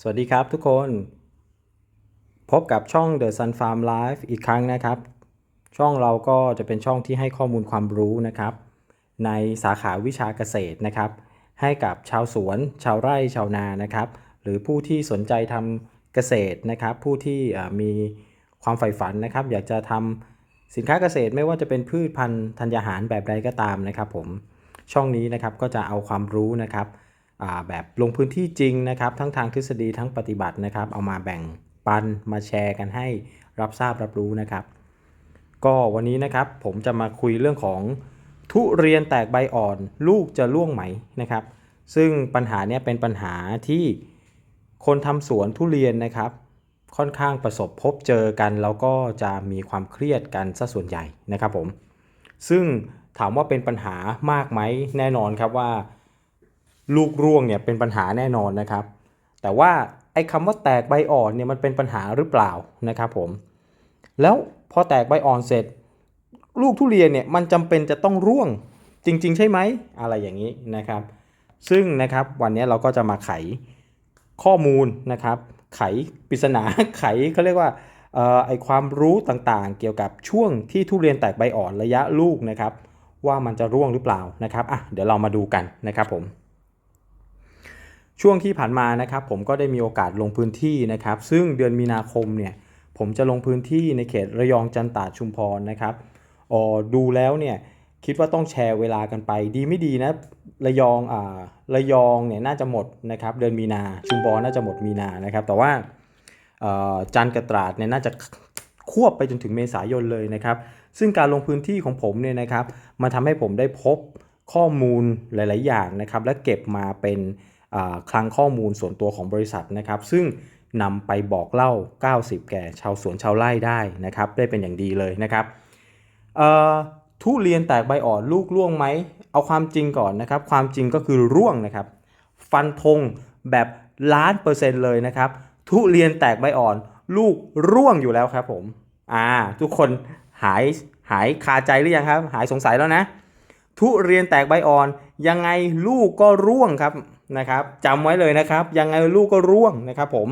สวัสดีครับทุกคน พบกับช่อง The Sun Farm Live อีกครั้งนะครับ ช่องเราก็จะเป็นช่องที่ให้ข้อมูลความรู้นะครับ ในสาขาวิชาเกษตรนะครับ ให้กับชาวสวน ชาวไร่ชาวนานะครับ หรือผู้ที่สนใจทำเกษตรนะครับ ผู้ที่มีความใฝ่ฝันนะครับ อยากจะทำสินค้าเกษตรไม่ว่าจะเป็นพืชพันธุ์ธัญญาหารแบบใดก็ตามนะครับ ผมช่องนี้นะครับก็จะเอาความรู้นะครับ แบบลงพื้นที่จริงนะครับ ทั้งทางทฤษฎีทั้งปฏิบัตินะครับ เอามาแบ่งปันมาแชร์กันให้รับทราบรับรู้นะครับ ก็วันนี้นะครับผมจะมาคุยเรื่องของทุเรียนแตกใบอ่อนลูกจะร่วงไหมนะครับ ซึ่งปัญหาเนี้ยเป็นปัญหาที่คนทำสวนทุเรียนนะครับ ค่อนข้างประสบพบเจอกัน แล้วก็จะมีความเครียดกันซะส่วนใหญ่นะครับผมซึ่งถามว่าเป็นปัญหามากไหมแน่นอนครับว่า ลูกร่วงเนี่ยเป็นปัญหาแน่นอนนะครับ แต่ว่าไอ้คำว่าแตกใบอ่อนเนี่ยมันเป็นปัญหาหรือเปล่านะครับผม แล้วพอแตกใบอ่อนเสร็จ ลูกทุเรียนเนี่ยมันจำเป็นจะต้องร่วงจริง ๆ ใช่ไหมอะไรอย่างนี้นะครับ ซึ่งนะครับวันนี้เราก็จะมาไขข้อมูลนะครับ ไขปริศนาไขเขาเรียกว่าออไอความรู้ต่างๆ เกี่ยวกับช่วงที่ทุเรียนแตกใบอ่อนระยะลูกนะครับ ว่ามันจะร่วงหรือเปล่านะครับอะเดี๋ยวเรามาดูกันนะครับผม ช่วงที่ผ่านมานะครับผมก็ได้มีโอกาสลงพื้นที่นะครับ ซึ่งเดือนมีนาคมเนี่ยผมจะลงพื้นที่ในเขตระยองจันตาชุมพรนะครับอ๋อดูแล้วเนี่ยคิดว่าต้องแชร์เวลากันไป ดีไม่ดีนะระยองอ่าระยองเนี่ยน่าจะหมดนะครับเดือนมีนาชุมพรน่าจะหมดมีนานะครับ แต่ว่าจันทร์กับตราดเนี่ยน่าจะควบไปจนถึงเมษายนเลยนะครับ ซึ่งการลงพื้นที่ของผมเนี่ยนะครับมันทำให้ผมได้พบข้อมูลหลาย ๆ อย่างนะครับ และเก็บมาเป็น คลังข้อมูลส่วนตัวของบริษัทนะครับ ซึ่งนำไปบอกเล่า 90 แก่ชาวสวนชาวไร่ได้นะครับ ได้เป็นอย่างดีเลยนะครับทุเรียนแตกใบอ่อนลูกร่วงไหม เอาความจริงก่อนนะครับ ความจริงก็คือร่วงนะครับ ฟันธงแบบล้านเปอร์เซ็นต์เลยนะครับ ทุเรียนแตกใบอ่อน ลูกร่วงอยู่แล้วครับผม อ่า ทุกคนหายหายคาใจหรือยังครับ หายสงสัยแล้วนะ ทุเรียนแตกใบอ่อน ยังไงลูกก็ร่วงครับ นะครับจำไว้เลยนะครับยังไงลูกก็ร่วงนะครับผม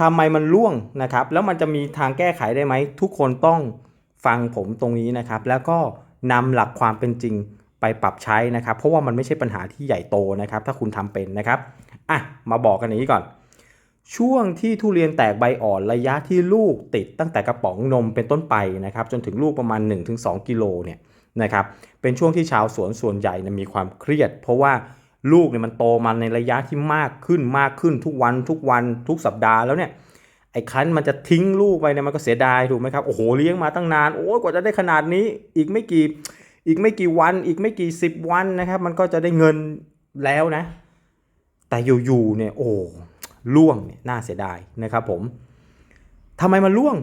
ทำไมมันร่วงนะครับ แล้วมันจะมีทางแก้ไขได้ไหม ทุกคนต้องฟังผมตรงนี้นะครับ แล้วก็นำหลักความเป็นจริงไปปรับใช้นะครับ เพราะว่ามันไม่ใช่ปัญหาที่ใหญ่โตนะครับ ถ้าคุณทำเป็นนะครับอะมาบอกกันอย่างนี้ก่อน ช่วงที่ทุเรียนแตกใบอ่อนระยะที่ลูกติดตั้งแต่กระป๋องนมเป็นต้นไปนะครับ จนถึงลูกประมาณ 1-2กิโลเนี่ยนะครับเป็นช่วงที่ชาวสวนส่วนใหญ่มีความเครียด เพราะว่า ลูกเนี่ยมันโตมาในระยะที่มากขึ้นมากขึ้นทุกวันทุกวันทุกสัปดาห์แล้วเนี่ยไอ้คันมันจะทิ้งลูกไปเนี่ยมันก็เสียดายถูกไหมครับโอ้โหเลี้ยงมาตั้งนานโอ้ยกว่าจะได้ขนาดนี้ อีกไม่กี่อีกไม่กี่วัน อีกไม่กี่สิบวันนะครับ มันก็จะได้เงินแล้วนะ แต่อยู่ๆเนี่ยโอ้ล่วงเนี่ยน่าเสียดายนะครับผมทำไมมันร่วง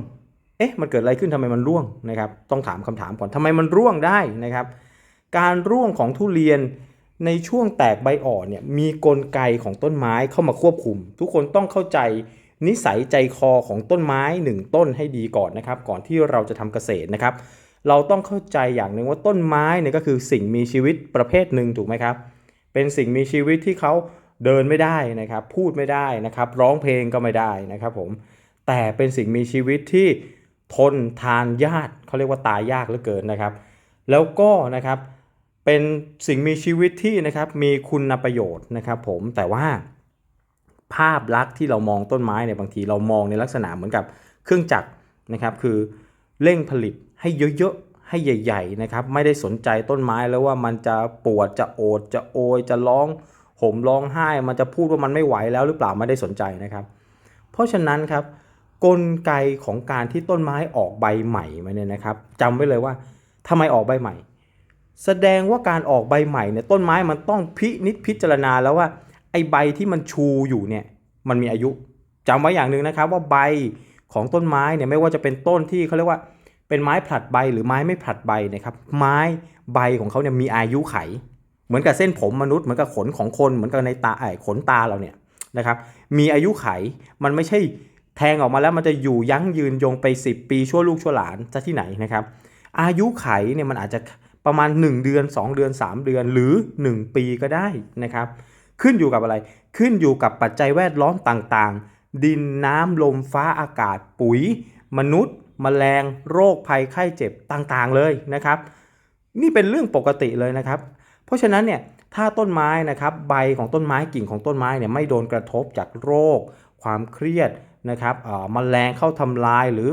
เอ๊ะมันเกิดอะไรขึ้นทำไมมันร่วงนะครับ ต้องถามคำถามก่อนทำไมมันร่วงได้นะครับ การร่วงของทุเรียน ในช่วงแตกใบอ่อนเนี่ยมีกลไกของต้นไม้เข้ามาควบคุม ทุกคนต้องเข้าใจนิสัยใจคอของต้นไม้หนึ่งต้นให้ดีก่อนนะครับ ก่อนที่เราจะทำเกษตรนะครับ เราต้องเข้าใจอย่างหนึ่งว่าต้นไม้เนี่ยก็คือสิ่งมีชีวิตประเภทหนึ่งถูกไหมครับ เป็นสิ่งมีชีวิตที่เขาเดินไม่ได้นะครับ พูดไม่ได้นะครับ ร้องเพลงก็ไม่ได้นะครับผมแต่เป็นสิ่งมีชีวิตที่ทนทานยากเขาเรียกว่าตายยากเหลือเกินนะครับ แล้วก็นะครับ เป็นสิ่งมีชีวิตที่นะครับมีคุณประโยชน์นะครับผมแต่ว่าภาพลักษณ์ที่เรามองต้นไม้เนี่ยบางทีเรามองในลักษณะเหมือนกับเครื่องจักรนะครับคือเร่งผลิตให้เยอะๆให้ใหญ่ ๆนะครับ ไม่ได้สนใจต้นไม้แล้วว่ามันจะปวดจะโอดจะโอยจะร้องห่มร้องไห้ มันจะพูดว่ามันไม่ไหวแล้วหรือเปล่าไม่ได้สนใจนะครับ เพราะฉะนั้นครับกลไกของการที่ต้นไม้ออกใบใหม่มาเนี่ยนะครับจำไว้เลยว่าทำไมออกใบใหม่ แสดงว่าการออกใบใหม่เนี่ยต้นไม้มันต้องพินิจพิจารณาแล้วว่า ไอใบที่มันชูอยู่เนี่ยมันมีอายุจำไว้อย่างหนึ่งนะครับว่าใบของต้นไม้เนี่ยไม่ว่าจะเป็นต้นที่เขาเรียกว่าเป็นไม้ผลัดใบหรือไม้ไม่ผลัดใบนะครับ ไม้ใบของเขาเนี่ยมีอายุไข เหมือนกับเส้นผมมนุษย์เหมือนกับขนของคนเหมือนกับในตาไอ้ขนตาเราเนี่ยนะครับ มีอายุไขมันไม่ใช่แทงออกมาแล้วมันจะอยู่ยั้งยืนยงไป 10 ปีชั่วลูกชั่วหลานจะที่ไหนนะครับ อายุไขเนี่ยมันอาจจะ ประมาณ 1 เดือน 2 เดือน 3 เดือนหรือ 1 ปีก็ได้นะครับ ขึ้นอยู่กับอะไร ขึ้นอยู่กับปัจจัยแวดล้อมต่างๆ ดินน้ำลมฟ้าอากาศปุ๋ย มนุษย์แมลงโรคภัยไข้เจ็บต่างๆเลยนะครับ นี่เป็นเรื่องปกติเลยนะครับ เพราะฉะนั้นเนี่ยถ้าต้นไม้นะครับใบของต้นไม้กิ่งของต้นไม้เนี่ยไม่โดนกระทบจากโรค ความเครียดนะครับเอ่อแมลงเข้าทำลายหรือ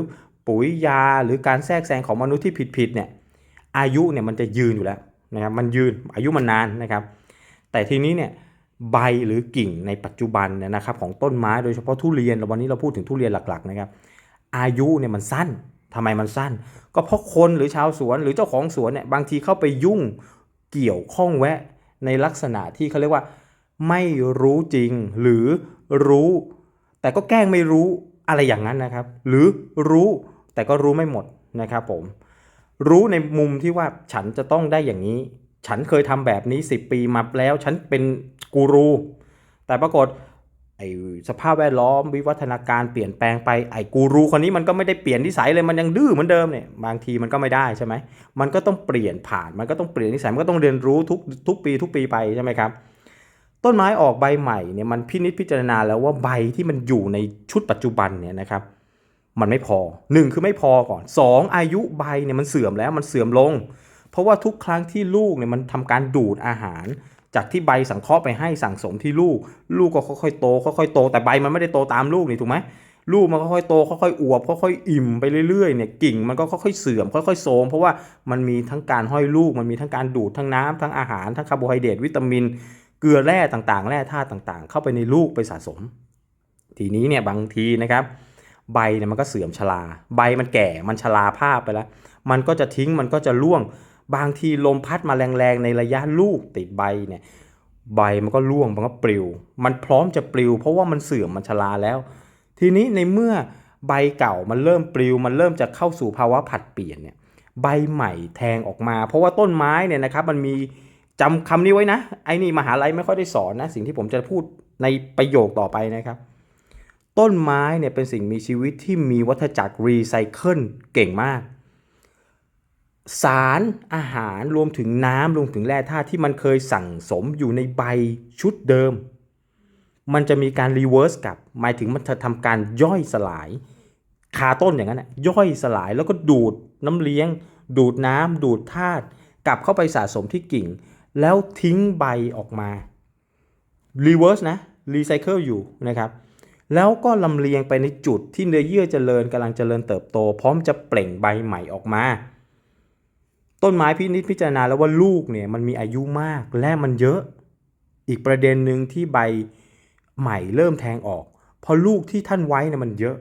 ปุ๋ยยาหรือการแทรกแซงของมนุษย์ที่ผิดๆเนี่ย อายุเนี่ยมันจะยืนอยู่แล้วนะครับมันยืนอายุมันนานนะครับ แต่ทีนี้เนี่ยใบหรือกิ่งในปัจจุบันเนี่ยนะครับของต้นไม้โดยเฉพาะทุเรียนวันนี้เราพูดถึงทุเรียนหลักๆนะครับอายุเนี่ยมันสั้นทำไมมันสั้น ก็เพราะคนหรือชาวสวนหรือเจ้าของสวนเนี่ยบางทีเข้าไปยุ่งเกี่ยวข้องแวะในลักษณะที่เขาเรียกว่า ไม่รู้จริงหรือรู้ แต่ก็แกล้งไม่รู้อะไรอย่างนั้นนะครับ หรือรู้แต่ก็รู้ไม่หมดนะครับผม รู้ในมุมที่ว่าฉันจะต้องได้อย่างนี้ ฉันเคยทำแบบนี้ 10 ปีมาแล้ว ฉันเป็นกูรู แต่ปรากฏไอ้สภาพแวดล้อมวิวัฒนาการเปลี่ยนแปลงไปไอ้กูรูคนนี้มันก็ไม่ได้เปลี่ยนนิสัยเลยมันยังดื้อเหมือนเดิมเนี่ยบางทีมันก็ไม่ได้ใช่ไหมมันก็ต้องเปลี่ยนผ่านมันก็ต้องเปลี่ยนนิสัยมันก็ต้องเรียนรู้ทุกทุกปีทุกปีไปใช่ไหมครับต้นไม้ออกใบใหม่เนี่ยมันพินิจพิจารณาแล้วว่าใบที่มันอยู่ในชุดปัจจุบันเนี่ยนะครับ มันไม่พอหนึ่งคือไม่พอก่อนสองอายุใบเนี่ยมันเสื่อมแล้วมันเสื่อมลง เพราะว่าทุกครั้งที่ลูกเนี่ยมันทำการดูดอาหาร จากที่ใบสังเคราะห์ไปให้สั่งสมที่ลูก ลูกก็ค่อยๆโตค่อยๆโต แต่ใบมันไม่ได้โตตามลูกนี่ถูกไหมลูกมันค่อยๆโตค่อยๆอวบค่อยๆอิ่มไปเรื่อยๆเนี่ยกิ่งมันก็ค่อยๆเสื่อมค่อยๆโทมเพราะว่ามันมีทั้งการห้อยลูก มันมีทั้งการดูดทั้งน้ำทั้งอาหารทั้งคาร์โบไฮเดรตวิตามิน เกลือแร่ต่างๆ แร่ธาตุต่างๆ เข้าไปในลูกไปสะสม ทีนี้เนี่ยบางทีนะครับ ใบเนี่ยมันก็เสื่อมชราใบมันแก่มันชราภาพไปแล้ว มันก็จะทิ้งมันก็จะร่วง บางทีลมพัดมาแรงๆในระยะลูกติดใบเนี่ยใบมันก็ร่วงมันก็ปลิว มันพร้อมจะปลิว เพราะว่ามันเสื่อมมันชราแล้ว ทีนี้ในเมื่อใบเก่ามันเริ่มปลิว มันเริ่มจะเข้าสู่ภาวะผัดเปลี่ยนเนี่ยใบใหม่แทงออกมา เพราะว่าต้นไม้เนี่ยนะครับมันมีจำคำนี้ไว้นะ ไอ้นี่มหาลัยไม่ค่อยได้สอนนะ สิ่งที่ผมจะพูดในประโยคต่อไปนะครับ ต้นไม้เนี่ยเป็นสิ่งมีชีวิตที่มีวัฏจักรรีไซเคิลเก่งมาก สารอาหารรวมถึงน้ำรวมถึงแร่ธาตุที่มันเคยสั่งสมอยู่ในใบชุดเดิม มันจะมีการรีเวิร์สกลับ หมายถึงมันจะทำการย่อยสลาย คาต้นอย่างนั้นนะย่อยสลายแล้วก็ดูดน้ำเลี้ยง ดูดน้ำดูดธาตุกลับเข้าไปสะสมที่กิ่ง แล้วทิ้งใบออกมารีเวิร์สนะรีไซเคิลอยู่นะครับ แล้วก็ลำเลียงไปในจุดที่เนื้อเยื่อเจริญกำลังเจริญเติบโต พร้อมจะเปล่งใบใหม่ออกมา ต้นไม้พินิจพิจารณาแล้วว่าลูกเนี่ยมันมีอายุมากและมันเยอะ อีกประเด็นหนึ่งที่ใบใหม่เริ่มแทงออก เพราะลูกที่ท่านไว้เนี่ยมันเยอะ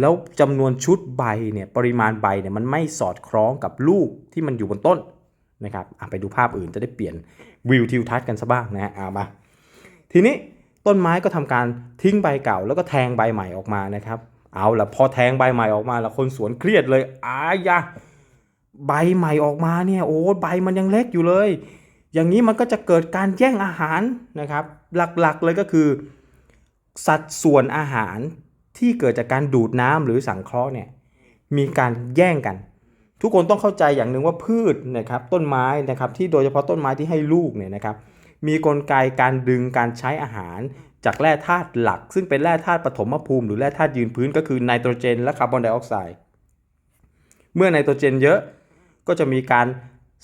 แล้วจำนวนชุดใบเนี่ยปริมาณใบเนี่ยมันไม่สอดคล้องกับลูกที่มันอยู่บนต้นนะครับไปดูภาพอื่นจะได้เปลี่ยนวิวทิวทัศน์กันซะบ้างนะฮะเอามาทีนี้ ต้นไม้ก็ทำการทิ้งใบเก่า แล้วก็แทงใบใหม่ออกมานะครับ เอาละพอแทงใบใหม่ออกมาแล้วคนสวนเครียดเลยอายะใบใหม่ออกมาเนี่ยโอ้ใบมันยังเล็กอยู่เลย อย่างนี้มันก็จะเกิดการแย่งอาหารนะครับ หลักๆเลยก็คือ สัดส่วนอาหารที่เกิดจากการดูดน้ำหรือสังเคราะห์เนี่ยมีการแย่งกัน ทุกคนต้องเข้าใจอย่างหนึ่งว่าพืชนะครับต้นไม้นะครับที่โดยเฉพาะต้นไม้ที่ให้ลูกเนี่ยนะครับ มีกลไกการดึงการใช้อาหาร จากแร่ธาตุหลัก ซึ่งเป็นแร่ธาตุปฐมภูมิ หรือแร่ธาตุยืนพื้นก็คือไนโตรเจน และคาร์บอนไดออกไซด์เมื่อไนโตรเจนเยอะก็จะมีการ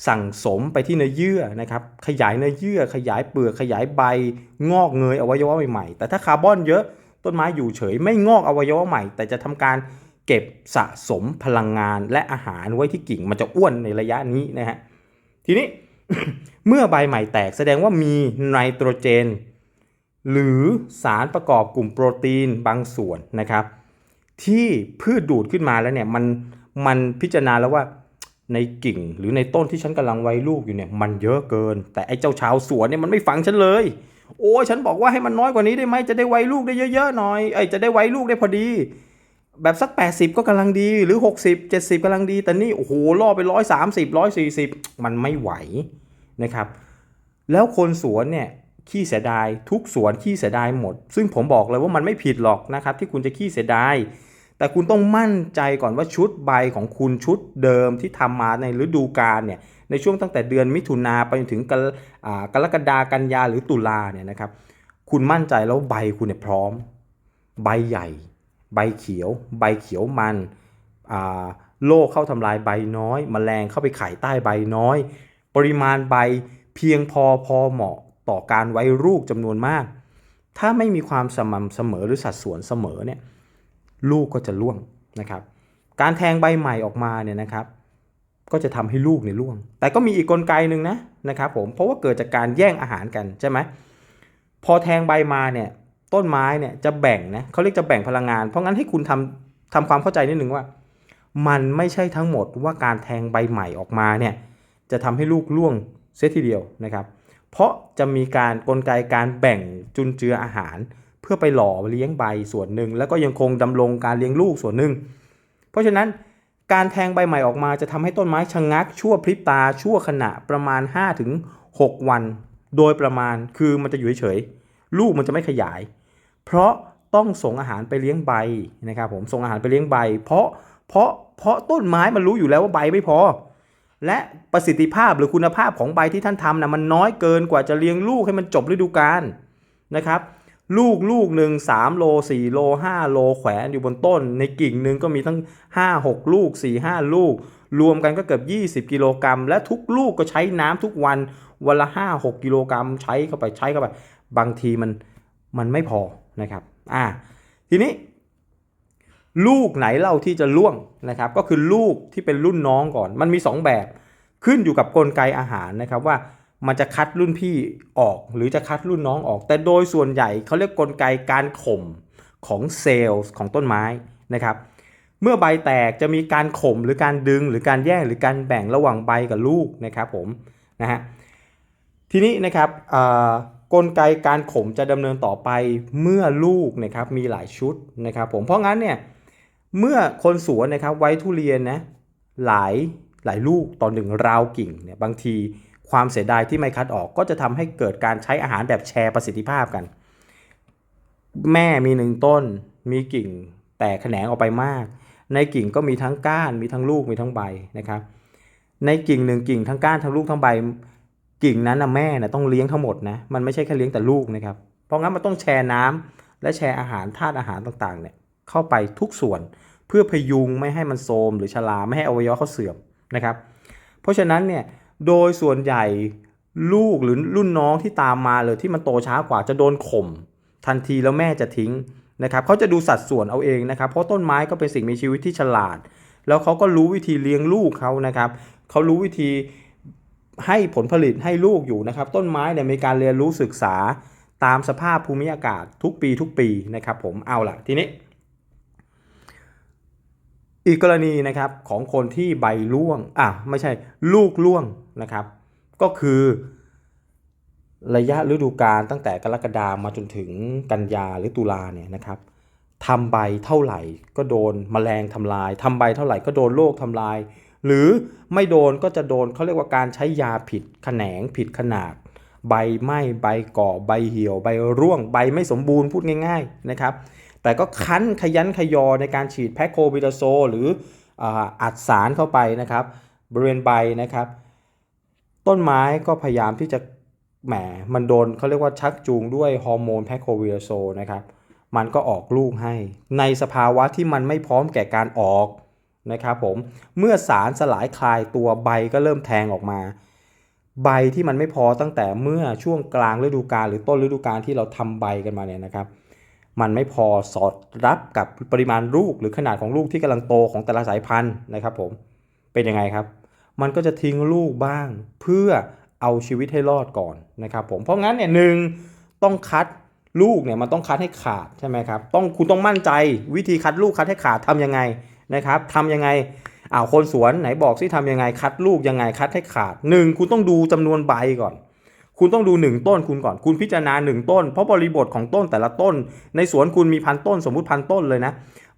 สั่งสมไปที่เนื้อเยื่อนะครับขยายเนื้อเยื่อ ขยายเปลือกขยายใบ งอกเงยอวัยวะใหม่ๆแต่ถ้าคาร์บอนเยอะต้นไม้อยู่เฉย ไม่งอกอวัยวะใหม่ แต่จะทำการเก็บสะสมพลังงานและอาหารไว้ที่กิ่งมันจะอ้วนในระยะนี้นะฮะทีนี้ เมื่อใบใหม่แตกแสดงว่ามีไนโตรเจน หรือสารประกอบกลุ่มโปรตีนบางส่วนนะครับ ที่พืชดูดขึ้นมาแล้วเนี่ยมันมันพิจารณาแล้วว่าในกิ่งหรือในต้นที่ฉันกำลังไว้ลูกอยู่เนี่ยมันเยอะเกิน แต่ไอ้เจ้าชาวสวนเนี่ยมันไม่ฟังฉันเลย โอ้ฉันบอกว่าให้มันน้อยกว่านี้ได้ไหมจะได้ไว้ลูกได้เยอะๆหน่อยเอ้จะได้ไว้ลูกได้พอดี แบบสัก 80 ก็กำลังดีหรือ 60 70กำลังดี แต่นี่ โอ้โหล่อไป 130 140 มันไม่ไหวนะครับ แล้วคนสวนเนี่ยขี้เสียดายทุกสวนขี้เสียดายหมด ซึ่งผมบอกเลยว่ามันไม่ผิดหรอกนะครับ ที่คุณจะขี้เสียดายแต่คุณต้องมั่นใจก่อนว่าชุดใบของคุณชุดเดิมที่ทำมาในฤดูกาลเนี่ยในช่วงตั้งแต่เดือนมิถุนาไปจนถึงกรกรกฎากันยาหรือตุลาเนี่ยนะครับ คุณมั่นใจแล้วใบคุณเนี่ยพร้อม ใบใหญ่ ใบเขียว ใบเขียวมันโรคเข้าทำลายใบน้อยแมลงเข้าไปไข่ใต้ใบน้อย ปริมาณใบเพียงพอพอเหมาะต่อการไว้ลูกจำนวนมาก ถ้าไม่มีความสม่ำเสมอหรือสัดส่วนเสมอเนี่ยลูกก็จะร่วงนะครับ การแทงใบใหม่ออกมาเนี่ยนะครับ ก็จะทำให้ลูกเนี่ยร่วง แต่ก็มีอีกกลไกหนึ่งนะนะครับผมเพราะว่าเกิดจากการแย่งอาหารกันใช่ไหมพอแทงใบมาเนี่ย ต้นไม้เนี่ยจะแบ่งนะเขาเรียกจะแบ่งพลังงาน เพราะงั้นให้คุณทำทำความเข้าใจนิดหนึ่งว่า มันไม่ใช่ทั้งหมดว่าการแทงใบใหม่ออกมาเนี่ยจะทำให้ลูกร่วงเสียทีเดียวนะครับ เพราะจะมีการกลไกการแบ่งจุนเจืออาหาร เพื่อไปหล่อเลี้ยงใบส่วนหนึ่ง แล้วก็ยังคงดำรงการเลี้ยงลูกส่วนหนึ่ง เพราะฉะนั้นการแทงใบใหม่ออกมาจะทำให้ต้นไม้ชะงงัก ชั่วพริบตาชั่วขณะประมาณ 5-6 วัน โดยประมาณคือมันจะอยู่เฉยลูกมันจะไม่ขยาย เพราะต้องส่งอาหารไปเลี้ยงใบนะครับผมส่งอาหารไปเลี้ยงใบ เพราะเพราะเพราะต้นไม้มันรู้อยู่แล้วว่าใบไม่พอ และประสิทธิภาพหรือคุณภาพของใบที่ท่านทำนะมันน้อยเกินกว่าจะเลี้ยงลูกให้มันจบฤดูกาลนะครับลูกลูกหนึ่ง3โล4โล5โลแขวนอยู่บนต้น ในกิ่งหนึ่งก็มีทั้ง5 6ลูก4 5ลูก รวมกันก็เกือบ 20 กิโลกรัม และทุกลูกก็ใช้น้ำทุกวันวันละ5 6กิโลกรัมใช้เข้าไปใช้เข้าไป บางทีมันมันไม่พอ นะครับอ่าทีนี้ ลูกไหนเล่าที่จะล่วงนะครับ ก็คือลูกที่เป็นรุ่นน้องก่อน มันมี 2 แบบขึ้นอยู่กับกลไกอาหารนะครับว่ามันจะคัดรุ่นพี่ออกหรือจะคัดรุ่นน้องออก แต่โดยส่วนใหญ่เขาเรียกกลไกการข่มของเซลล์ของต้นไม้นะครับเมื่อใบแตกจะมีการข่มหรือการดึงหรือการแย่งหรือการแบ่งระหว่างใบกับลูกนะครับผมนะฮะทีนี้นะครับอ่า กลไกการข่มจะดำเนินต่อไปเมื่อลูกนะครับมีหลายชุดนะครับผมเพราะงั้นเนี่ยเมื่อคนสวนนะครับไว้ทุเรียนนะหลายหลายลูกต่อหนึ่งราวกิ่งเนี่ยบางทีความเสียดายที่ไม่คัดออกก็จะทำให้เกิดการใช้อาหารแบบแชร์ประสิทธิภาพกัน แม่มีหนึ่งต้นมีกิ่งแตกแขนงออกไปมาก ในกิ่งก็มีทั้งก้านมีทั้งลูกมีทั้งใบนะครับในกิ่งหนึ่งกิ่งทั้งก้านทั้งลูกทั้งใบ กิ่งนั้นนะแม่นะต้องเลี้ยงทั้งหมดนะมันไม่ใช่แค่เลี้ยงแต่ลูกนะครับ เพราะงั้นมันต้องแชร์น้ำและแชร์อาหารธาตุอาหารต่างๆเนี่ยเข้าไปทุกส่วนเพื่อพยุงไม่ให้มันโทมหรือชราไม่ให้อวัยวะเขาเสื่อมนะครับ เพราะฉะนั้นเนี่ยโดยส่วนใหญ่ลูกหรือรุ่นน้องที่ตามมาเลยที่มันโตช้ากว่าจะโดนข่มทันทีแล้วแม่จะทิ้งนะครับเขาจะดูสัดส่วนเอาเองนะครับ เพราะต้นไม้ก็เป็นสิ่งมีชีวิตที่ฉลาด แล้วเขาก็รู้วิธีเลี้ยงลูกเขานะครับเขารู้วิธี ให้ผลผลิตให้ลูกอยู่นะครับ ต้นไม้เนี่ยมีการเรียนรู้ศึกษาตามสภาพภูมิอากาศทุกปีทุกปีนะครับผมเอาล่ะทีนี้ อีกกรณีนะครับของคนที่ใบร่วงอะไม่ใช่ลูกร่วงนะครับ ก็คือระยะฤดูกาลตั้งแต่กรกฎามาจนถึงกันยาหรือตุลาเนี่ยนะครับทำใบเท่าไหร่ก็โดนแมลงทำลายทำใบเท่าไหร่ก็โดนโรคทำลาย หรือไม่โดนก็จะโดนเขาเรียกว่าการใช้ยาผิดแขนงผิดขนาด ใบไหม้ใบก่อใบเหี่ยว ใบร่วง ใบไม่สมบูรณ์พูดง่าย ๆนะครับ แต่ก็คั้นขยันขยอในการฉีดแพคโคบิดาโซ หรืออัดสารเข้าไปนะครับ บริเวณใบนะครับ ต้นไม้ก็พยายามที่จะแหมมันโดนเขาเรียกว่าชักจูงด้วยฮอร์โมนแพคโคบิดาโซนะครับ มันก็ออกลูกให้ ในสภาวะที่มันไม่พร้อมแก่การออก นะครับผมเมื่อสารสลายคลายตัวใบก็เริ่มแทงออกมา ใบที่มันไม่พอตั้งแต่เมื่อช่วงกลางฤดูกาลหรือต้นฤดูกาลที่เราทำใบกันมาเนี่ยนะครับ มันไม่พอสอดรับกับปริมาณลูกหรือขนาดของลูกที่กำลังโตของแต่ละสายพันธุ์นะครับผมเป็นยังไงครับ มันก็จะทิ้งลูกบ้าง เพื่อเอาชีวิตให้รอดก่อนนะครับผมเพราะงั้นเนี่ยหนึ่งต้องคัดลูกเนี่ยมันต้องคัดให้ขาดใช่ไหมครับต้องคุณต้องมั่นใจวิธีคัดลูกคัดให้ขาดทำยังไง นะครับทำยังไงอ้าวคนสวนไหนบอกสิทำยังไงคัดลูกยังไงคัดให้ขาดหนึ่งคุณต้องดูจำนวนใบก่อน คุณต้องดู 1 ต้นคุณก่อน คุณพิจารณา 1 ต้น เพราะบริบทของต้นแต่ละต้น ในสวนคุณมีพันต้นสมมุติพันต้นเลยนะ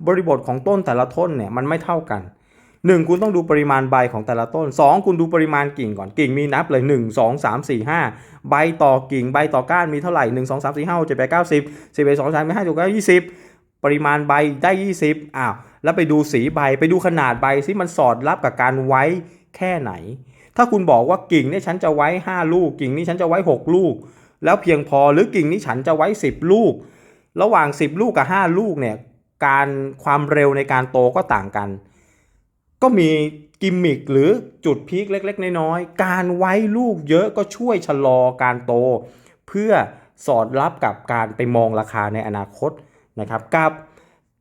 บริบทของต้นแต่ละต้นเนี่ยมันไม่เท่ากัน1คุณต้องดูปริมาณใบของแต่ละต้น 2 คุณดูปริมาณกิ่งก่อนกิ่งมีนับเลย 1 2 3 4 5 ใบต่อกิ่งใบต่อก้านมีเท่าไหร่ 1 2 3 4 5 6 7 8 9 10 11 2 3 4 5 6 9 20 ปริมาณใบได้ 20อ้าวแล้วไปดูสีใบไปดูขนาดใบซิมันสอดรับกับการไว้แค่ไหน ถ้าคุณบอกว่ากิ่งนี่ฉันจะไว้ 5 ลูก กิ่งนี้ฉันจะไว้ 6 ลูก แล้วเพียงพอหรือกิ่งนี้ฉันจะไว้ 10 ลูก ระหว่าง 10 ลูกกับ 5 ลูกเนี่ยการความเร็วในการโตก็ต่างกัน ก็มีกิมมิคหรือจุดพีคเล็ก ๆ น้อยๆ การไว้ลูกเยอะก็ช่วยชะลอการโต เพื่อสอดรับกับการไปมองราคาในอนาคต นะครับกับ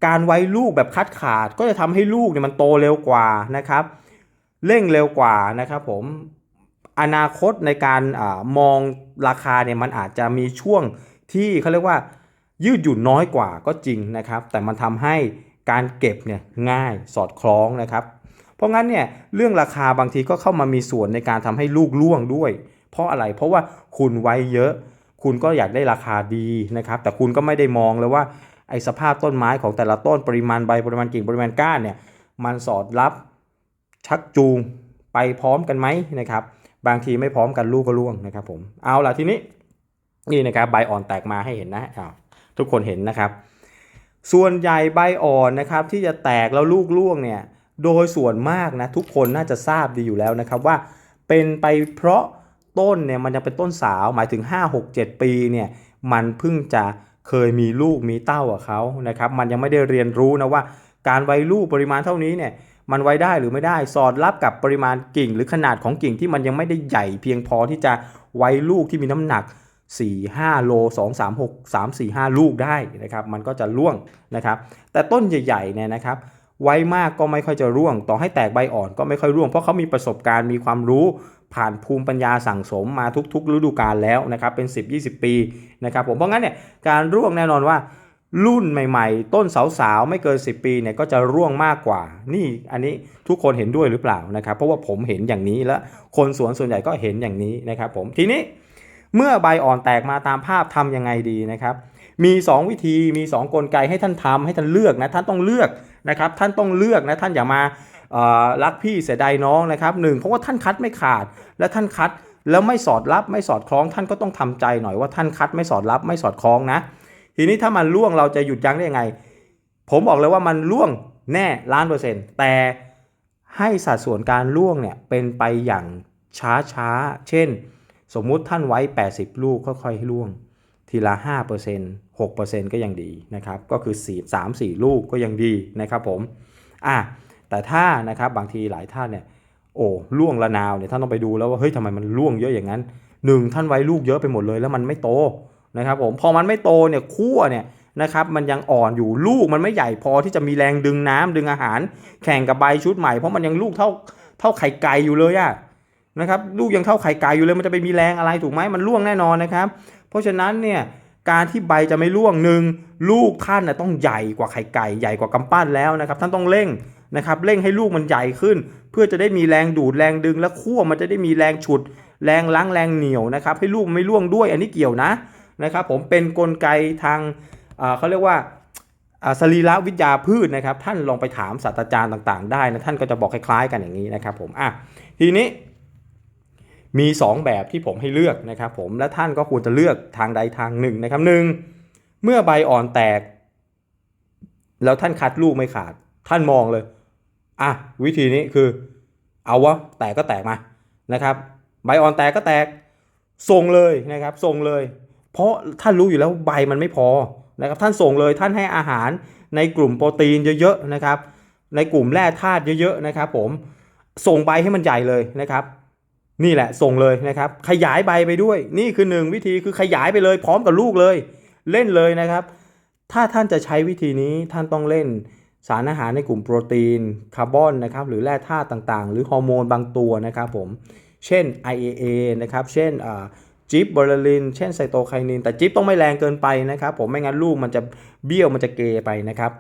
การไว้ลูกแบบคัดขาดก็จะทำให้ลูกเนี่ยมันโตเร็วกว่านะครับ เร่งเร็วกว่านะครับผมอนาคตในการอมองราคาเนี่ยมันอาจจะมีช่วงที่เขาเรียกว่ายืดหยุ่นน้อยกว่าก็จริงนะครับ แต่มันทำให้การเก็บเนี่ยง่ายสอดคล้องนะครับ เพราะงั้นเนี่ยเรื่องราคาบางทีก็เข้ามามีส่วนในการทำให้ลูกล่วงด้วย เพราะอะไรเพราะว่าคุณไว้เยอะ คุณก็อยากได้ราคาดีนะครับ แต่คุณก็ไม่ได้มองเลยว่า ไอสภาพต้นไม้ของแต่ละต้นปริมาณใบปริมาณกิ่งปริมาณก้านเนี่ยมันสอดรับชักจูงไปพร้อมกันไหมนะครับ บางทีไม่พร้อมกันลูกก็ร่วงนะครับผมเอาล่ะทีนี้นี่นะครับใบอ่อนแตกมาให้เห็นนะอ้าวทุกคนเห็นนะครับ ส่วนใหญ่ใบอ่อนนะครับที่จะแตกแล้วลูกร่วงเนี่ยโดยส่วนมากนะทุกคนน่าจะทราบดีอยู่แล้วนะครับว่าเป็นไปเพราะต้นเนี่ยมันยังเป็นต้นสาวหมายถึง 5 6 7 ปีเนี่ยมันเพิ่งจะ เคยมีลูกมีเต้ากับเขานะครับมันยังไม่ได้เรียนรู้นะว่า การไว้ลูกปริมาณเท่านี้เนี่ยมันไว้ได้หรือไม่ได้สอดรับกับปริมาณกิ่ง หรือขนาดของกิ่งที่มันยังไม่ได้ใหญ่เพียงพอที่จะไว้ลูกที่มีน้ำหนัก 4 5 โล 2 3 6 3 4 5 ลูกได้นะครับมันก็จะร่วงนะครับแต่ต้นใหญ่ๆเนี่ยนะครับไว้มากก็ไม่ค่อยจะร่วง ต่อให้แตกใบอ่อนก็ไม่ค่อยร่วง เพราะเขามีประสบการณ์มีความรู้ ผ่านภูมิปัญญาสั่งสมมาทุกๆ ฤดูกาลแล้วนะครับเป็น 10-20 ปีนะครับผมเพราะงั้นเนี่ยการร่วงแน่นอนว่ารุ่นใหม่ๆ ต้นสาวๆ ไม่เกิน 10 ปีเนี่ยก็จะร่วงมากกว่า นี่อันนี้ทุกคนเห็นด้วยหรือเปล่านะครับ เพราะว่าผมเห็นอย่างนี้และคนสวนส่วนใหญ่ก็เห็นอย่างนี้นะครับผมทีนี้เมื่อใบอ่อนแตกมาตามภาพทำยังไงดีนะครับ มี 2 วิธีมี 2 กลไกให้ท่านทำให้ท่านเลือกนะท่านต้องเลือกนะครับท่านต้องเลือกนะท่านอย่ามา รักพี่เสียดายน้องนะครับหนึ่งเพราะว่าท่านคัดไม่ขาดและท่านคัดแล้วไม่สอดรับไม่สอดคล้องท่านก็ต้องทำใจหน่อยว่าท่านคัดไม่สอดรับไม่สอดคล้องนะ ทีนี้ถ้ามันล่วงเราจะหยุดยั้งได้ยังไง ผมบอกเลยว่ามันล่วงแน่ล้านเปอร์เซ็นต์แต่ให้สัดส่วนการล่วงเนี่ยเป็นไปอย่างช้าช้าเช่น สมมุติท่านไว้ 80 ลูกค่อยๆล่วง ทีละ 5% 6%ก็ยังดีนะครับ ก็คือ 4 3 4 ลูกก็ยังดีนะครับผม อะ แต่ถ้านะครับบางทีหลายท่านเนี่ยโอ้ล่วงละนาวเนี่ยท่านต้องไปดูแล้วว่าเฮ้ยทำไมมันล่วงเยอะอย่างนั้นหนึ่งท่านไว้ลูกเยอะไปหมดเลยแล้วมันไม่โตนะครับผมพอมันไม่โตเนี่ยขั้วเนี่ยนะครับมันยังอ่อนอยู่ลูกมันไม่ใหญ่พอที่จะมีแรงดึงน้ำดึงอาหาร แข่งกับใบชุดใหม่เพราะมันยังลูกเท่าเท่าไข่ไก่อยู่เลยอะนะครับลูกยังเท่าไข่ไก่อยู่เลยมันจะไปมีแรงอะไรถูกไหมมันล่วงแน่นอนนะครับ เพราะฉะนั้นเนี่ยการที่ใบจะไม่ร่วงหนึ่งลูกท่านนะต้องใหญ่กว่าไข่ไก่ใหญ่กว่ากำปั้นแล้วนะครับ ท่านต้องเร่ง นะครับเร่งให้ลูกมันใหญ่ขึ้น เพื่อจะได้มีแรงดูดแรงดึงและขั้วมันจะได้มีแรงฉุด แรงล้างแรงเหนียวนะครับ ให้ลูกไม่ร่วงด้วยอันนี้เกี่ยวนะนะครับ ผมเป็นกลไกทางเขาเรียกว่าสรีรวิทยาพืชนะครับ ท่านลองไปถามศาสตราจารย์ต่างๆ ได้นะท่านก็จะบอกคล้ายๆ กันอย่างนี้นะครับ ผมอะทีนี้มี 2 แบบที่ผมให้เลือกนะครับ ผมและท่านก็ควรจะเลือกทางใดทางหนึ่งนะครับหนึ่งเมื่อใบอ่อนแตก แล้วท่านคัดลูกไม่ขาด ท่านมองเลย อะวิธีนี้คือเอาวะแตกก็แตกมานะครับใบอ่อนแตกก็แตกส่งเลยนะครับส่งเลย เพราะท่านรู้อยู่แล้วใบมันไม่พอนะครับท่านส่งเลยท่านให้อาหารในกลุ่มโปรตีนเยอะๆนะครับ ในกลุ่มแร่ธาตุเยอะๆนะครับผมส่งใบให้มันใหญ่เลยนะครับ นี่แหละส่งเลยนะครับ ขยายใบไปด้วย นี่คือหนึ่งวิธีคือขยายไปเลย พร้อมกับลูกเลย เล่นเลยนะครับ ถ้าท่านจะใช้วิธีนี้ท่านต้องเล่น สารอาหารในกลุ่มโปรตีนคาร์บอนนะครับหรือแร่ธาตุต่างๆ หรือฮอร์โมนบางตัวนะครับผมเช่น IAA นะครับเช่นจิบบอลลินเช่นไซโตไคนิน แต่จิบต้องไม่แรงเกินไปนะครับผมไม่งั้นลูกมันจะเบี้ยวมันจะเกไปนะครับ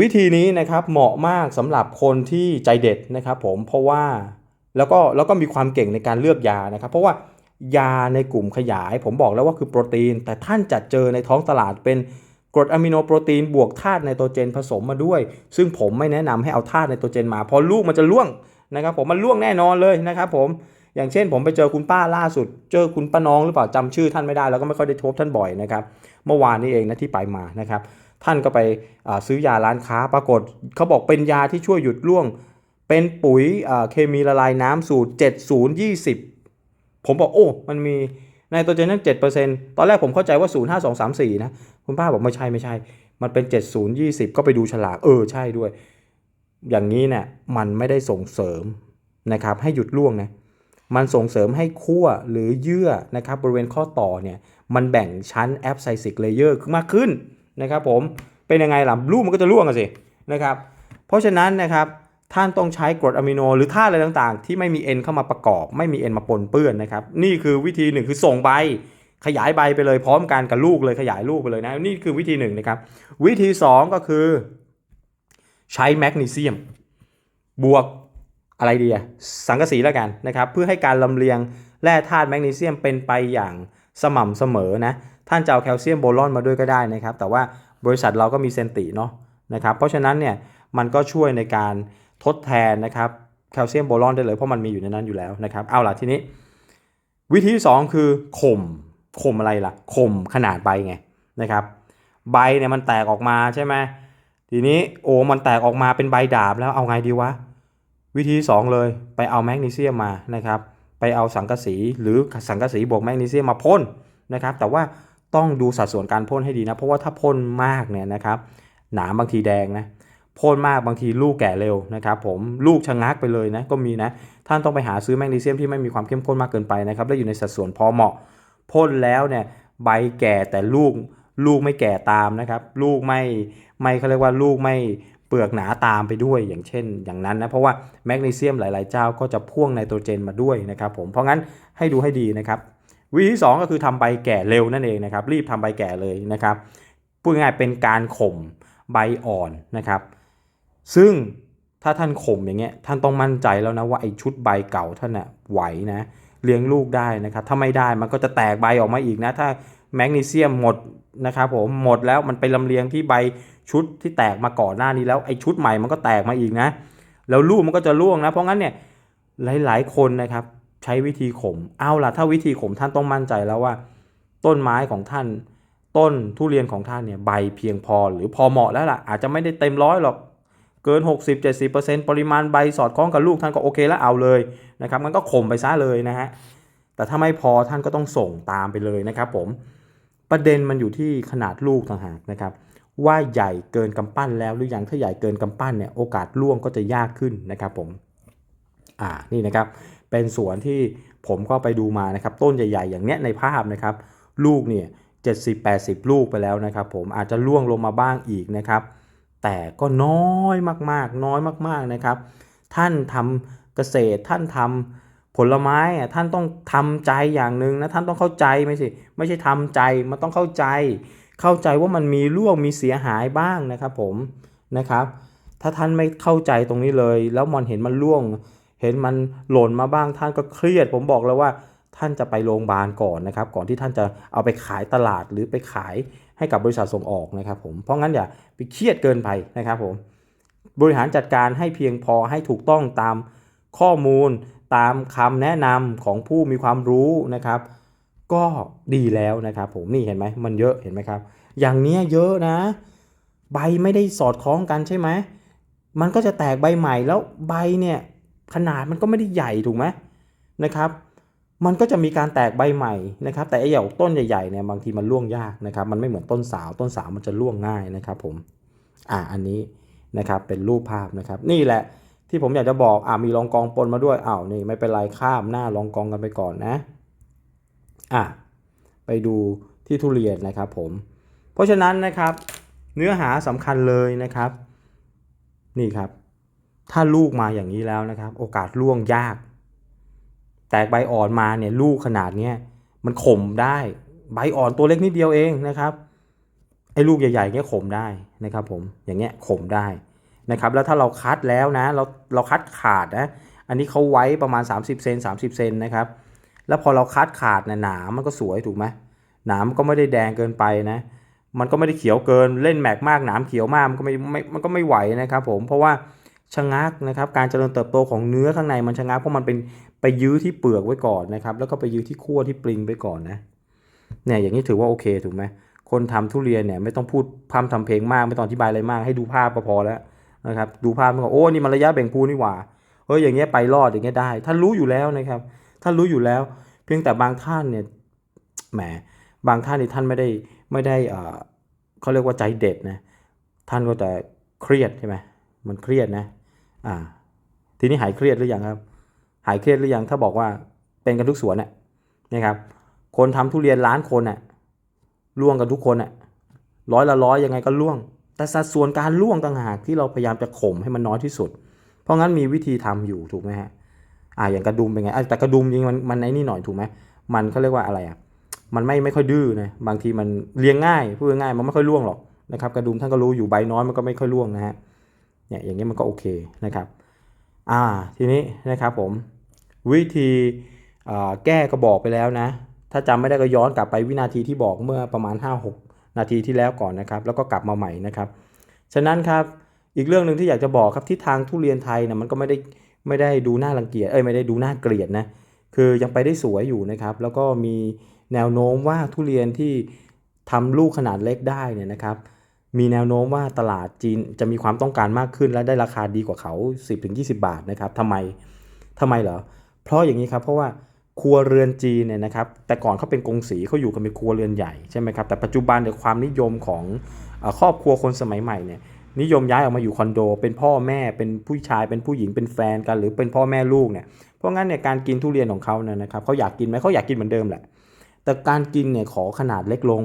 วิธีนี้นะครับเหมาะมากสำหรับคนที่ใจเด็ดนะครับผมเพราะว่าแล้วก็แล้วก็มีความเก่งในการเลือกยานะครับ เพราะว่ายาในกลุ่มขยาย ผมบอกแล้วว่าคือโปรตีน แต่ท่านจะเจอในท้องตลาดเป็น กรดอะมิโนโปรตีนบวกธาตุไนโตรเจนผสมมาด้วย ซึ่งผมไม่แนะนำให้เอาธาตุไนโตรเจนมาเพราะลูกมันจะล่วงนะครับผมมันล่วงแน่นอนเลยนะครับผมอย่างเช่น ผมไปเจอคุณป้าล่าสุด เจอคุณป้าน้องหรือเปล่าจำชื่อท่านไม่ได้แล้วก็ไม่ค่อยได้ทบท่านบ่อยนะครับเมื่อวานนี้เองนะที่ไปมานะครับท่านก็ไปซื้อยาร้านค้าปรากฏเขาบอกเป็นยาที่ช่วยหยุดร่วง เป็นปุ๋ยเคมีละลายน้ำสูตร 7020 ผมบอกโอ้มันมี นโตรเจนนั่น7%ตอนแรกผมเข้าใจว่า05234นะ คุณป้าบอกไม่ใช่ไม่ใช่ มันเป็น7020ก็ไปดูฉลากเออใช่ด้วย อย่างนี้เนี่ยมันไม่ได้ส่งเสริมนะครับให้หยุดร่วงนะมันส่งเสริมให้ขั้วหรือเยื่อนะครับบริเวณข้อต่อเนี่ยมันแบ่งชั้นแอปไซซิกเลเยอร์มากขึ้นนะครับผมเป็นยังไงล่ะรูปมันก็จะร่วงอะสินะครับเพราะฉะนั้นนะครับ ท่านต้องใช้กรดอะมิโนหรือธาตุอะไรต่างๆ ที่ไม่มีเอ็นเข้ามาประกอบ ไม่มีเอ็นมาปนเปื้อนนะครับ นี่คือวิธีหนึ่งคือส่งใบ ขยายใบไปเลยพร้อมกันกับลูกเลยขยายลูกไปเลยนะ นี่คือวิธีหนึ่งนะครับ วิธีสองก็คือ ใช้แมกนีเซียม บวกอะไรดีอะสังกะสีแล้วกันนะครับ เพื่อให้การลำเลียงแร่ธาตุแมกนีเซียมเป็นไปอย่างสม่ำเสมอนะท่านจะเอาแคลเซียมโบรอนมาด้วยก็ได้นะครับ แต่ว่าบริษัทเราก็มีเซนติเนาะนะครับ เพราะฉะนั้นเนี่ยมันก็ช่วยในการ ทดแทนนะครับแคลเซียมโบรอนได้เลยเพราะมันมีอยู่ในนั้นอยู่แล้วนะครับ เอาล่ะทีนี้ วิธีที่สองคือข่มข่มอะไรล่ะข่มขนาดใบไงนะครับ ใบเนี่ยมันแตกออกมาใช่ไหมทีนี้โอ้มันแตกออกมาเป็นใบดาบแล้วเอาไงดีวะวิธีที่สองเลยไปเอาแมกนีเซียมมานะครับไปเอาสังกะสีหรือสังกะสีบวกแมกนีเซียมมาพ่นนะครับ แต่ว่าต้องดูสัดส่วนการพ่นให้ดีนะ เพราะว่าถ้าพ่นมากเนี่ยนะครับ หนามบางทีแดงนะ พ่นมากบางทีลูกแก่เร็วนะครับผมลูกชะงักไปเลยนะก็มีนะท่านต้องไปหาซื้อแมกนีเซียมที่ไม่มีความเข้มข้นมากเกินไปนะครับและอยู่ในสัดส่วนพอเหมาะพ่นแล้วเนี่ยใบแก่แต่ลูกลูกไม่แก่ตามนะครับ ลูกไม่ไม่เขาเรียกว่าลูกไม่เปลือกหนาตามไปด้วยอย่างเช่น อย่างนั้นนะเพราะว่าแมกนีเซียมหลาย ๆ เจ้าก็จะพ่วงไนโตรเจนมาด้วยนะครับผมเพราะงั้นให้ดูให้ดีนะครับวิธีที่สองก็คือทำใบแก่เร็วนั่นเองนะครับรีบทำใบแก่เลยนะครับพูดง่ายๆเป็นการข่มใบอ่อนนะครับ ซึ่งถ้าท่านข่มอย่างเงี้ยท่านต้องมั่นใจแล้วนะว่าไอ้ชุดใบเก่าท่านน่ะไหวนะเลี้ยงลูกได้นะครับถ้าไม่ได้มันก็จะแตกใบออกมาอีกนะถ้าแมกนีเซียมหมดนะครับผมหมดแล้วมันไปลำเลียงที่ใบชุดที่แตกมาก่อนหน้านี้แล้วไอ้ชุดใหม่มันก็แตกมาอีกนะแล้วลูกมันก็จะร่วงนะเพราะงั้นเนี่ยหลาย ๆ คนนะครับใช้วิธีข่มเอาล่ะถ้าวิธีข่มท่านต้องมั่นใจแล้วว่า ต้นไม้ของท่าน ต้นทุเรียนของท่านเนี่ยใบเพียงพอหรือพอเหมาะแล้วล่ะอาจจะไม่ได้เต็มร้อยหรอก เกิน 60-70%ปริมาณใบสอดคล้องกับลูกท่านก็โอเคแล้วเอาเลยนะครับมันก็ข่มไปซะเลยนะฮะแต่ถ้าไม่พอท่านก็ต้องส่งตามไปเลยนะครับผมประเด็นมันอยู่ที่ขนาดลูกต่างหากนะครับว่าใหญ่เกินกำปั้นแล้วหรือยังถ้าใหญ่เกินกำปั้นเนี่ยโอกาสร่วงก็จะยากขึ้นนะครับผมอ่านี่นะครับเป็นสวนที่ผมก็ไปดูมานะครับต้นใหญ่ ๆ อย่างเนี้ยในภาพนะครับลูกเนี่ย70-80 ลูกไปแล้วนะครับผมอาจจะล่วงลงมาบ้างอีกนะครับ แต่ก็น้อยมากๆ น้อยมาก ๆนะครับ ท่านทำเกษตรท่านทำผลไม้อะท่านต้องทำใจอย่างหนึ่งนะท่านต้องเข้าใจไม่สิไม่ใช่ทำใจมันต้องเข้าใจ เข้าใจว่ามันมีร่วงมีเสียหายบ้างนะครับผมนะครับ ถ้าท่านไม่เข้าใจตรงนี้เลย แล้วมันเห็นมันร่วง เห็นมันหล่นมาบ้างท่านก็เครียด ผมบอกแล้วว่าท่านจะไปโรงพยาบาลก่อนนะครับ ก่อนที่ท่านจะเอาไปขายตลาดหรือไปขาย ให้กับบริษัทส่งออกนะครับผมเพราะงั้นอย่าไปเครียดเกินไปนะครับผมบริหารจัดการให้เพียงพอให้ถูกต้องตามข้อมูลตามคำแนะนำของผู้มีความรู้นะครับ ก็ดีแล้วนะครับผมนี่เห็นไหมมันเยอะเห็นไหมครับ อย่างเนี้ยเยอะนะ ใบไม่ได้สอดคล้องกันใช่ไหมมันก็จะแตกใบใหม่แล้วใบเนี่ยขนาดมันก็ไม่ได้ใหญ่ถูกไหมนะครับ มันก็จะมีการแตกใบใหม่นะครับแต่ไอ้อย่างต้นใหญ่ๆเนี่ยบางทีมันร่วงยากนะครับมันไม่เหมือนต้นสาวต้นสาวมันจะร่วงง่ายนะครับผมอ่าอันนี้นะครับเป็นรูปภาพนะครับ นี่แหละที่ผมอยากจะบอกอ่ามีรองกองปนมาด้วยอ้าวนี่ไม่เป็นไรข้ามหน้ารองกองกันไปก่อนนะอะไปดูที่ทุเรียนนะครับผม เพราะฉะนั้นนะครับเนื้อหาสำคัญเลยนะครับ นี่ครับ ถ้าลูกมาอย่างนี้แล้วนะครับ โอกาสร่วงยาก แตกใบอ่อนมาเนี่ยลูกขนาดเนี้ยมันข่มได้ ใบอ่อนตัวเล็กนิดเดียวเองนะครับไอ้ลูกใหญ่ๆเงี้ยข่มได้นะครับ ผมอย่างเงี้ยข่มได้นะครับ แล้วถ้าเราคัดแล้วนะเราเราคัดขาดนะอันนี้เขาไว้ประมาณ 30เซน30เซนนะครับ แล้วพอเราคัดขาดเนี่ยหนามมันก็สวยถูกไหมหนามก็ไม่ได้แดงเกินไปนะมันก็ไม่ได้เขียวเกินเล่นแม็กมากหนามเขียวมากมันก็ไม่ไม่มันก็ไม่ไหวนะครับ ผมเพราะว่า ชะงักนะครับการเจริญเติบโตของเนื้อข้างในมันชะงักเพราะมันเป็นไปยื้อที่เปลือกไว้ก่อนนะครับ แล้วก็ไปยื้อที่ขั้วที่ปริงไว้ก่อนนะเนี่ยอย่างนี้ถือว่าโอเคถูกไหมคนทำทุเรียนเนี่ยไม่ต้องพูดพร่ำทำเพลงมากไม่ต้องอธิบายอะไรมากให้ดูภาพก็พอแล้วนะครับดูภาพมันก็โอ้นี่มันระยะแบ่งภูนี่หว่าเฮ้ยอย่างเงี้ยไปรอดอย่างเงี้ยได้ท่านรู้อยู่แล้วนะครับท่านรู้อยู่แล้ว เพียงแต่บางท่านเนี่ยแหมบางท่านนี่ท่านไม่ได้ไม่ได้อ่อเขาเรียกว่าใจเด็ดนะท่านก็จะเครียดใช่ไหมมันเครียดนะ อ่า ทีนี้หายเครียดหรือยังครับ หายเครียดหรือยังถ้าบอกว่าเป็นกันทุกสวนน่ะนะครับ คนทำทุเรียนล้านคนน่ะล่วงกันทุกคนน่ะร้อยละร้อยยังไงก็ล่วง แต่สัดส่วนการล่วงต่างหากที่เราพยายามจะข่มให้มันน้อยที่สุด เพราะงั้นมีวิธีทำอยู่ถูกไหมฮะอ่าอย่างกระดุมเป็นไงอะแต่กระดุมจริงมันมันไอ้นี่หน่อยถูกไหมมันเขาเรียกว่าอะไรอะมันไม่ไม่ค่อยดื้อนะบางทีมันเลี้ยงง่ายพูดง่ายมันไม่ค่อยล่วงหรอกนะครับกระดุมท่านก็รู้อยู่ใบน้อยมันก็ไม่ค่อยล่วงนะฮะ เนี่ยอย่างเงี้ยมันก็โอเคนะครับอ่าทีนี้นะครับผมวิธีแก้ก็บอกไปแล้วนะ ถ้าจำไม่ได้ก็ย้อนกลับไปวินาทีที่บอกเมื่อประมาณ 5-6 นาทีที่แล้วก่อนนะครับ แล้วก็กลับมาใหม่นะครับ ฉะนั้นครับอีกเรื่องหนึ่งที่อยากจะบอกครับที่ทางทุเรียนไทยนะมันก็ไม่ได้ไม่ได้ดูน่ารังเกียจเอ้ยไม่ได้ดูน่าเกลียดนะคือยังไปได้สวยอยู่นะครับ แล้วก็มีแนวโน้มว่าทุเรียนที่ทำลูกขนาดเล็กได้เนี่ยนะครับ มีแนวโน้มว่าตลาดจีนจะมีความต้องการมากขึ้นและได้ราคาดีกว่าเขา 10-20 บาทนะครับทำไมทำไมเหรอ เพราะอย่างนี้ครับ เพราะว่าครัวเรือนจีนเนี่ยนะครับ แต่ก่อนเขาเป็นกงสีเขาอยู่กันเป็นครัวเรือนใหญ่ใช่ไหมครับ แต่ปัจจุบันเนี่ยความนิยมของครอบครัวคนสมัยใหม่เนี่ย นิยมย้ายออกมาอยู่คอนโด เป็นพ่อแม่ เป็นผู้ชาย เป็นผู้หญิง เป็นแฟนกัน หรือเป็นพ่อแม่ลูกเนี่ย เพราะงั้นเนี่ยการกินทุเรียนของเขาเนี่ยนะครับเขาอยากกินไหมเขาอยากกินเหมือนเดิมแหละ แต่การกินเนี่ยขอขนาดเล็กลง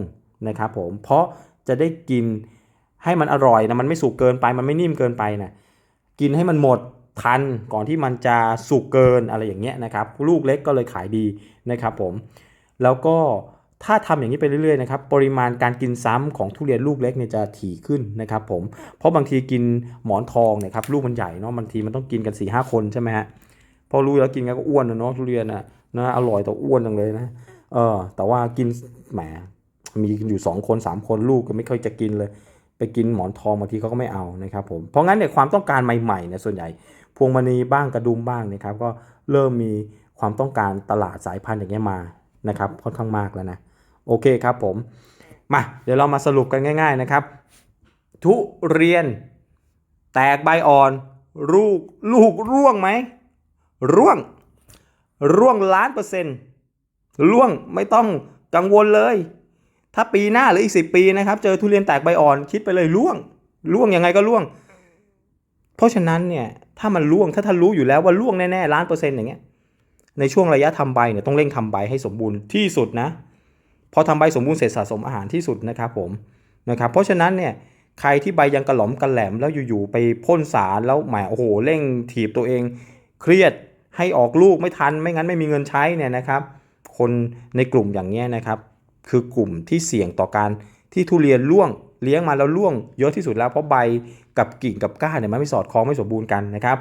นะครับผม เพราะจะได้กิน ให้มันอร่อยนะมันไม่สุกเกินไป มันไม่นิ่มเกินไปนะกินให้มันหมดทันก่อนที่มันจะสุกเกินอะไรอย่างเงี้ยนะครับลูกเล็กก็เลยขายดีนะครับผมแล้วก็ถ้าทำอย่างนี้ไปเรื่อยๆนะครับปริมาณการกินซ้ำของทุเรียนลูกเล็กเนี่ยจะถี่ขึ้นนะครับผมเพราะบางทีกินหมอนทองเนี่ยครับลูกมันใหญ่เนาะบางทีมันต้องกินกัน4ี่ห้าคนใช่ไหมฮะพอรู้แล้วกินกันก็อ้วนนะเนาะทุเรียนนะนะอร่อยแต่อ้วนจังเลยนะเออแต่ว่ากินแหมมีกันอยู่ 2 คน 3 คนลูกก็ไม่ค่อยจะกินเลย ไปกินหมอนทองบางทีเขาก็ไม่เอานะครับผมเพราะงั้นเนี่ยความต้องการใหม่ๆเนี่ยส่วนใหญ่ พวงมณีบ้างกระดุมบ้างนะครับ ก็เริ่มมีความต้องการตลาดสายพันธุ์อย่างเงี้ยมานะครับค่อนข้างมากแล้วนะโอเคครับผมมาเดี๋ยวเรามาสรุปกันง่าย ๆนะครับ ทุเรียน แตกใบอ่อน ลูกลูกร่วงไหมร่วง ร่วงล้านเปอร์เซ็นต์ร่วงไม่ต้องกังวลเลย ถ้าปีหน้าหรืออีกสิปีนะครับ เจอทุเรียนแตกใบอ่อนคิดไปเลยร่วงร่วงยังไงก็ร่วง เพราะฉะนั้นเนี่ยถ้ามันร่วงถ้าท่านรู้อยู่แล้วว่าร่วงแน่ๆล้านเปอร์เซ็นต์อย่างเงี้ยในช่วงระยะทำใบเนี่ยต้องเร่งทำใบให้สมบูรณ์ที่สุดนะพอทำใบสมบูรณ์เสร็จสะสมอาหารที่สุดนะครับผมนะครับเพราะฉะนั้นเนี่ยใครที่ใบยังกระหล่อมกระแหลมแล้วอยู่ๆไปพ่นสารแล้วหมายโอ้โหเร่งถีบตัวเอง เครียดให้ออกลูกไม่ทันไม่งั้นไม่มีเงินใช้เนี่ยนะครับ คนในกลุ่มอย่างเนี้ยนะครับ คือกลุ่มที่เสี่ยงต่อการที่ทุเรียนร่วงเลี้ยงมาแล้วร่วงเยอะที่สุดแล้วเพราะใบกับกิ่งกับก้านเนี่ยมันไม่สอดคล้องไม่สมบูรณ์กันนะครับ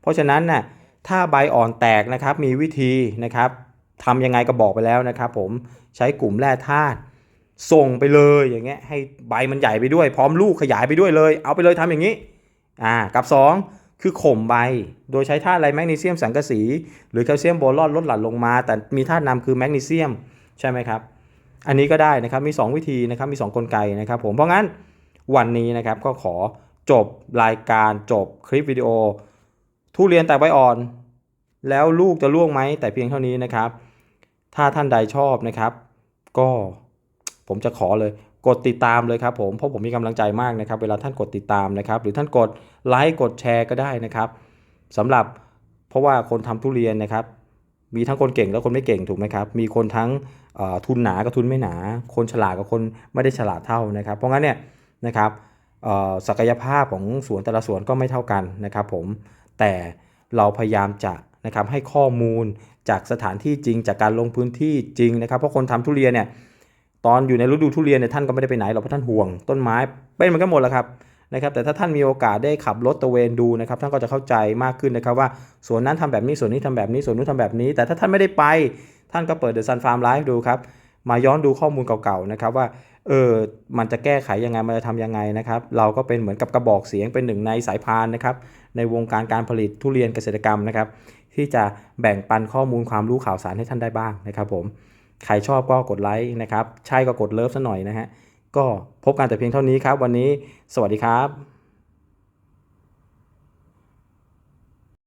เพราะฉะนั้นน่ะถ้าใบอ่อนแตกนะครับมีวิธีนะครับทำยังไงก็บอกไปแล้วนะครับ ผมใช้กลุ่มแร่ธาตุส่งไปเลยอย่างเงี้ยให้ใบมันใหญ่ไปด้วย พร้อมลูกขยายไปด้วยเลย เอาไปเลยทำอย่างนี้อ่ากับ 2 คือข่มใบ โดยใช้ธาตุอะไรแมกนีเซียมสังกะสี หรือแคลเซียมโบรอนลดหลั่นลงมา แต่มีธาตุนำคือแมกนีเซียมใช่ไหมครับ อันนี้ก็ได้นะครับมี 2 วิธีนะครับมี 2 กลไกนะครับผมเพราะงั้นวันนี้นะครับก็ขอจบรายการจบคลิปวิดีโอ ทุเรียนแตกใบอ่อน แล้วลูกจะร่วงไหมแต่เพียงเท่านี้นะครับ ถ้าท่านใดชอบนะครับ ก็ผมจะขอเลยกดติดตามเลยครับผมเพราะผมมีกำลังใจมากนะครับ เวลาท่านกดติดตามนะครับ หรือท่านกดไลค์กดแชร์ก็ได้นะครับสำหรับเพราะว่าคนทำทุเรียนนะครับ มีทั้งคนเก่งและคนไม่เก่งถูกไหมครับ มีคนทั้งทุนหนากับทุนไม่หนา คนฉลาดกับคนไม่ได้ฉลาดเท่านะครับ เพราะงั้นเนี่ยนะครับศักยภาพของสวนแต่ละสวนก็ไม่เท่ากันนะครับผม แต่เราพยายามจะนะครับให้ข้อมูลจากสถานที่จริงจากการลงพื้นที่จริงนะครับ เพราะคนทำทุเรียนเนี่ยตอนอยู่ในฤดูทุเรียนเนี่ยท่านก็ไม่ได้ไปไหนหรอกเพราะท่านห่วงต้นไม้เป็นมันก็หมดแล้วครับ นะครับแต่ถ้าท่านมีโอกาสได้ขับรถตะเวนดูนะครับท่านก็จะเข้าใจมากขึ้นนะครับว่าสวนนั้นทำแบบนี้สวนนี้ทำแบบนี้สวนนู้นทำแบบนี้ แต่ถ้าท่านไม่ได้ไป ท่านก็เปิด The Sun Farm Live ดูครับมาย้อนดูข้อมูลเก่าๆนะครับว่าเออมันจะแก้ไขยังไงมันจะทำยังไงนะครับเราก็เป็นเหมือนกับกระบอกเสียงเป็นหนึ่งในสายพานนะครับในวงการการผลิตทุเรียนเกษตรกรรมนะครับที่จะแบ่งปันข้อมูลความรู้ข่าวสารให้ท่านได้บ้างนะครับผมใครชอบก็กดไลค์นะครับใช่ก็กดเลิฟซะหน่อยนะฮะ ก็พบกันแต่เพียงเท่านี้ครับ วันนี้ สวัสดีครับ